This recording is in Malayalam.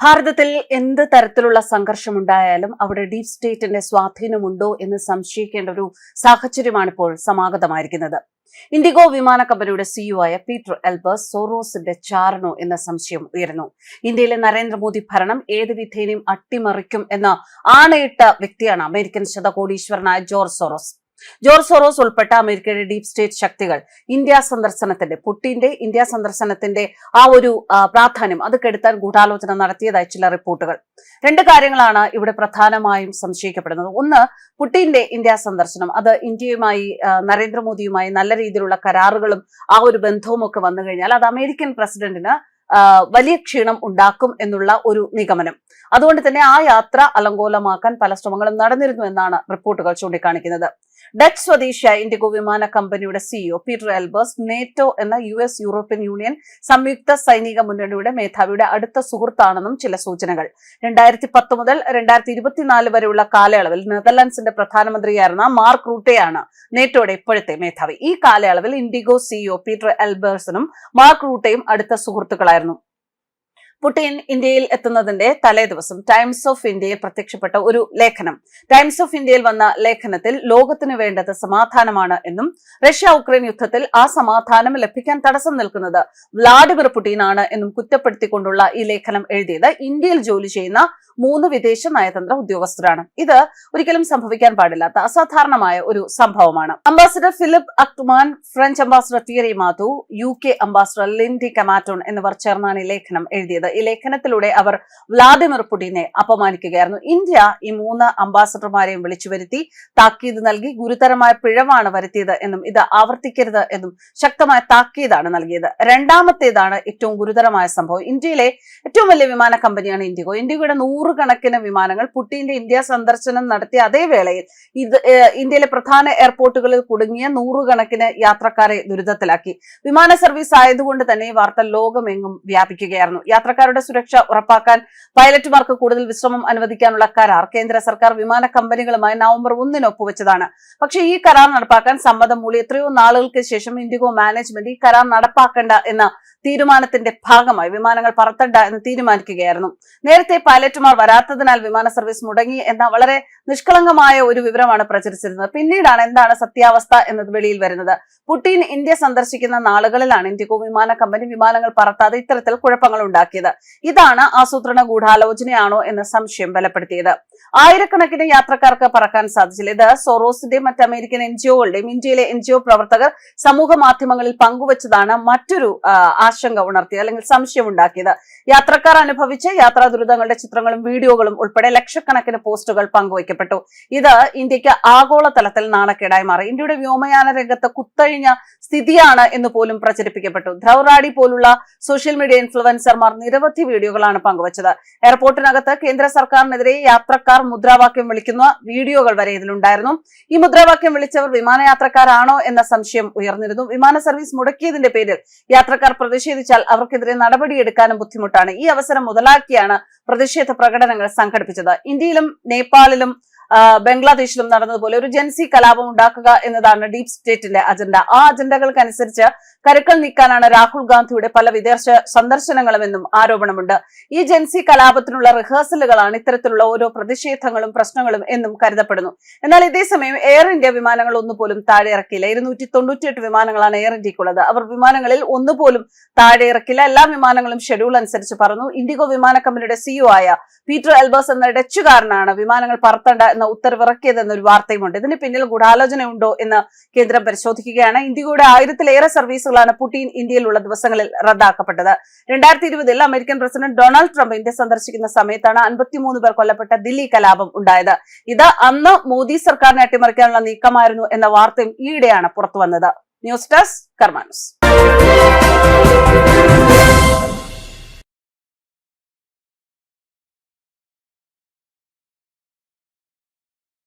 ഭാരതത്തിൽ എന്ത് തരത്തിലുള്ള സംഘർഷമുണ്ടായാലും അവിടെ ഡീപ് സ്റ്റേറ്റിന്റെ സ്വാധീനമുണ്ടോ എന്ന് സംശയിക്കേണ്ട ഒരു സാഹചര്യമാണ് ഇപ്പോൾ സമാഗതമായിരിക്കുന്നത്. ഇൻഡിഗോ വിമാന കമ്പനിയുടെ സിഇഒ ആയ പീറ്റർ എൽബേഴ്സ് സോറോസിന്റെ ചാരണോ എന്ന സംശയം ഉയരുന്നു. ഇന്ത്യയിലെ നരേന്ദ്രമോദി ഭരണം ഏത് വിധേനയും അട്ടിമറിക്കും എന്ന് ആണയിട്ട വ്യക്തിയാണ് അമേരിക്കൻ ശതകോടീശ്വരനായ ജോർജ് സോറോസ്. ജോർജ് സോറോസ് ഉൾപ്പെട്ട അമേരിക്കയുടെ ഡീപ് സ്റ്റേറ്റ് ശക്തികൾ ഇന്ത്യ സന്ദർശനത്തിന്റെ പുട്ടിന്റെ ഇന്ത്യ സന്ദർശനത്തിന്റെ ആ ഒരു പ്രാധാന്യം അത് കെടുത്താൻ ഗൂഢാലോചന നടത്തിയതായി ചില റിപ്പോർട്ടുകൾ. രണ്ട് കാര്യങ്ങളാണ് ഇവിടെ പ്രധാനമായും സംശയിക്കപ്പെടുന്നത്. ഒന്ന് പുട്ടിന്റെ ഇന്ത്യ സന്ദർശനം അത് ഇന്ത്യയുമായി നരേന്ദ്രമോദിയുമായി നല്ല രീതിയിലുള്ള കരാറുകളും ആ ഒരു ബന്ധവും ഒക്കെ വന്നു കഴിഞ്ഞാൽ അത് അമേരിക്കൻ പ്രസിഡന്റിന് വലിയ ക്ഷീണം ഉണ്ടാക്കും എന്നുള്ള ഒരു നിഗമനം. അതുകൊണ്ട് തന്നെ ആ യാത്ര അലങ്കോലമാക്കാൻ പല ശ്രമങ്ങളും നടന്നിരുന്നു എന്നാണ് റിപ്പോർട്ടുകൾ ചൂണ്ടിക്കാണിക്കുന്നത്. ഡച്ച് സ്വദേശിയായ ഇൻഡിഗോ വിമാന കമ്പനിയുടെ സിഇഒ പീറ്റർ എൽബേഴ്സ് നേറ്റോ എന്ന യു എസ് യൂറോപ്യൻ യൂണിയൻ സംയുക്ത സൈനിക മുന്നണിയുടെ മേധാവിയുടെ അടുത്ത സുഹൃത്താണെന്നും ചില സൂചനകൾ. രണ്ടായിരത്തി പത്ത് മുതൽ രണ്ടായിരത്തി ഇരുപത്തിനാല് വരെയുള്ള കാലയളവിൽ നെതർലാൻഡ്സിന്റെ പ്രധാനമന്ത്രിയായിരുന്ന മാർക്ക് റൂട്ടെയാണ് നേറ്റോയുടെ ഇപ്പോഴത്തെ മേധാവി. ഈ കാലയളവിൽ ഇൻഡിഗോ സിഇഒ പീറ്റർ എൽബേഴ്സിനും മാർക്ക് റൂട്ടേയും അടുത്ത സുഹൃത്തുക്കളായിരുന്നു. പുടിൻ ഇന്ത്യയിൽ എത്തുന്നതിന്റെ തലേ ദിവസം ടൈംസ് ഓഫ് ഇന്ത്യയിൽ പ്രത്യക്ഷപ്പെട്ട ഒരു ലേഖനം. ടൈംസ് ഓഫ് ഇന്ത്യയിൽ വന്ന ലേഖനത്തിൽ ലോകത്തിന് വേണ്ടത് സമാധാനമാണ് എന്നും റഷ്യ ഉക്രൈൻ യുദ്ധത്തിൽ ആ സമാധാനം ലഭിക്കാൻ തടസ്സം നിൽക്കുന്നത് വ്ളാഡിമിർ പുടിനാണ് എന്നും കുറ്റപ്പെടുത്തിക്കൊണ്ടുള്ള ഈ ലേഖനം എഴുതിയത് ഇന്ത്യയിൽ ജോലി ചെയ്യുന്ന മൂന്ന് വിദേശ നയതന്ത്ര ഉദ്യോഗസ്ഥരാണ്. ഇത് ഒരിക്കലും സംഭവിക്കാൻ പാടില്ലാത്ത അസാധാരണമായ ഒരു സംഭവമാണ്. Ambassador Philip Ackermann French ambassador Thierry Mathou U K ambassador Lindy Cameron എന്നിവർ ചേർന്നാണ് ഈ ലേഖനം എഴുതിയത്. ഈ ലേഖനത്തിലൂടെ അവർ വ്ളാദിമിർ പുടിനെ അപമാനിക്കുകയായിരുന്നു. ഇന്ത്യ ഈ മൂന്ന് അംബാസഡർമാരെയും വിളിച്ചു വരുത്തി താക്കീത് നൽകി ഗുരുതരമായ പിഴവാണ് വരുത്തിയത് എന്നും ഇത് ആവർത്തിക്കരുത് എന്നും ശക്തമായ താക്കീതാണ് നൽകിയത്. രണ്ടാമത്തേതാണ് ഏറ്റവും ഗുരുതരമായ സംഭവം. ഇന്ത്യയിലെ ഏറ്റവും വലിയ വിമാന കമ്പനിയാണ് ഇൻഡിഗോ. ഇൻഡിഗോയുടെ നൂറുകണക്കിന് വിമാനങ്ങൾ പുട്ടിന്റെ ഇന്ത്യ സന്ദർശനം നടത്തിയ അതേ വേളയിൽ ഇത് ഇന്ത്യയിലെ പ്രധാന എയർപോർട്ടുകളിൽ കുടുങ്ങിയ നൂറുകണക്കിന് യാത്രക്കാരെ ദുരിതത്തിലാക്കി. വിമാന സർവീസ് ആയതുകൊണ്ട് തന്നെ ഈ വാർത്ത ലോകമെങ്ങും വ്യാപിക്കുകയായിരുന്നു. യാത്രക്കാർ യാത്രക്കാരുടെ സുരക്ഷ ഉറപ്പാക്കാൻ പൈലറ്റുമാർക്ക് കൂടുതൽ വിശ്രമം അനുവദിക്കാനുള്ള കരാർ കേന്ദ്ര സർക്കാർ വിമാന കമ്പനികളുമായി നവംബർ ഒന്നിന് ഒപ്പുവെച്ചതാണ്. പക്ഷേ ഈ കരാർ നടപ്പാക്കാൻ സമ്മതം മൂളി എത്രയോ നാളുകൾക്ക് ശേഷം ഇൻഡിഗോ മാനേജ്മെന്റ് ഈ കരാർ നടപ്പാക്കേണ്ട എന്ന തീരുമാനത്തിന്റെ ഭാഗമായി വിമാനങ്ങൾ പറത്തണ്ട എന്ന് തീരുമാനിക്കുകയായിരുന്നു. നേരത്തെ പൈലറ്റുമാർ വരാത്തതിനാൽ വിമാന സർവീസ് മുടങ്ങി എന്ന വളരെ നിഷ്കളങ്കമായ ഒരു വിവരമാണ് പ്രചരിച്ചിരുന്നത്. പിന്നീടാണ് എന്താണ് സത്യാവസ്ഥ എന്നത് വെളിയിൽ വരുന്നത്. പുടിൻ ഇന്ത്യ സന്ദർശിക്കുന്ന നാളുകളിലാണ് ഇന്ത്യക്കോ വിമാന കമ്പനി വിമാനങ്ങൾ പറത്താതെ ഇത്തരത്തിൽ കുഴപ്പങ്ങൾ ഉണ്ടാക്കിയത്. ഇതാണ് ആസൂത്രണ ഗൂഢാലോചനയാണോ എന്ന സംശയം ബലപ്പെടുത്തിയത്. ആയിരക്കണക്കിന് യാത്രക്കാർക്ക് പറക്കാൻ സാധിച്ചില്ല. ഇത് സൊറോസിന്റെയും മറ്റ് അമേരിക്കൻ എൻജിഒകളുടെയും ഇന്ത്യയിലെ എൻജിഒ പ്രവർത്തകർ സമൂഹ മാധ്യമങ്ങളിൽ പങ്കുവച്ചതാണ് മറ്റൊരു ആശങ്ക ഉണർത്തിയത് അല്ലെങ്കിൽ സംശയം ഉണ്ടാക്കിയത്. യാത്രക്കാർ അനുഭവിച്ച യാത്രാ ദുരിതങ്ങളുടെ ചിത്രങ്ങളും വീഡിയോകളും ഉൾപ്പെടെ ലക്ഷക്കണക്കിന് പോസ്റ്റുകൾ പങ്കുവയ്ക്കപ്പെട്ടു. ഇത് ഇന്ത്യയ്ക്ക് ആഗോളതലത്തിൽ നാണക്കേടായി മാറി. ഇന്ത്യയുടെ വ്യോമയാന രംഗത്ത് കുത്തഴിഞ്ഞ സ്ഥിതിയാണ് എന്ന് പോലും പ്രചരിപ്പിക്കപ്പെട്ടു. ധ്രൗറാഡി പോലുള്ള സോഷ്യൽ മീഡിയ ഇൻഫ്ലുവൻസർമാർ നിരവധി വീഡിയോകളാണ് പങ്കുവച്ചത്. എയർപോർട്ടിനകത്ത് കേന്ദ്ര സർക്കാരിനെതിരെ യാത്രക്കാർ മുദ്രാവാക്യം വിളിക്കുന്ന വീഡിയോകൾ വരെ ഇതിലുണ്ടായിരുന്നു. ഈ മുദ്രാവാക്യം വിളിച്ചവർ വിമാനയാത്രക്കാരാണോ എന്ന സംശയം ഉയർന്നിരുന്നു. വിമാന സർവീസ് മുടക്കിയതിന്റെ പേരിൽ യാത്രക്കാർ പ്രതിഷേധിച്ചാൽ അവർക്കെതിരെ നടപടിയെടുക്കാനും ബുദ്ധിമുട്ടാണ്. ഈ അവസരം മുതലാക്കിയാണ് പ്രതിഷേധ പ്രകടനങ്ങൾ സംഘടിപ്പിച്ചത്. ഇന്ത്യയിലും നേപ്പാളിലും ബംഗ്ലാദേശിലും നടന്നതുപോലെ ഒരു ജൻസി കലാപം ഉണ്ടാക്കുക എന്നതാണ് ഡീപ് സ്റ്റേറ്റിന്റെ അജണ്ട ആ അജണ്ടകൾക്കനുസരിച്ച് കരുക്കൾ നീക്കാനാണ് രാഹുൽ ഗാന്ധിയുടെ പല വിദേശ സന്ദർശനങ്ങളുമെന്നും ആരോപണമുണ്ട്. ഈ ജൻസി കലാപത്തിനുള്ള റിഹേഴ്സലുകളാണ് ഇത്തരത്തിലുള്ള ഓരോ പ്രതിഷേധങ്ങളും പ്രശ്നങ്ങളും എന്നും കരുതപ്പെടുന്നു. എന്നാൽ ഇതേസമയം എയർ ഇന്ത്യ വിമാനങ്ങൾ ഒന്നുപോലും താഴെ ഇറക്കിയില്ല. ഇരുന്നൂറ്റി തൊണ്ണൂറ്റിയെട്ട് വിമാനങ്ങളാണ് എയർ ഇന്ത്യക്കുള്ളത് അവർ വിമാനങ്ങളിൽ ഒന്നുപോലും താഴെ ഇറക്കില്ല എല്ലാ വിമാനങ്ങളും ഷെഡ്യൂൾ അനുസരിച്ച് പറഞ്ഞു ഇൻഡിഗോ വിമാന കമ്പനിയുടെ സിഇഒ ആയ പീറ്റർ എൽബേഴ്സ് എന്ന ഡച്ചുകാരനാണ് വിമാനങ്ങൾ പറത്തേണ്ട എന്ന ഉത്തരവിറക്കിയതെന്നൊരു വാർത്തയുമുണ്ട്. ഇതിന് പിന്നിൽ ഗൂഢാലോചനയുണ്ടോ എന്ന് കേന്ദ്രം പരിശോധിക്കുകയാണ്. ഇന്ത്യയുടെ ആയിരത്തിലേറെ സർവീസുകളാണ് പുടിൻ ഇന്ത്യയിലുള്ള ദിവസങ്ങളിൽ റദ്ദാക്കപ്പെട്ടത്. രണ്ടായിരത്തി ഇരുപതിൽ American president Donald Trump India സന്ദർശിക്കുന്ന സമയത്താണ് അൻപത്തിമൂന്ന് പേർ കൊല്ലപ്പെട്ട ദില്ലി കലാപം ഉണ്ടായത്. ഇത് അന്ന് മോദി സർക്കാരിനെ അട്ടിമറിക്കാനുള്ള നീക്കമായിരുന്നു എന്ന വാർത്തയും ഈയിടെയാണ് പുറത്തുവന്നത്. News desk കർമാനസ്.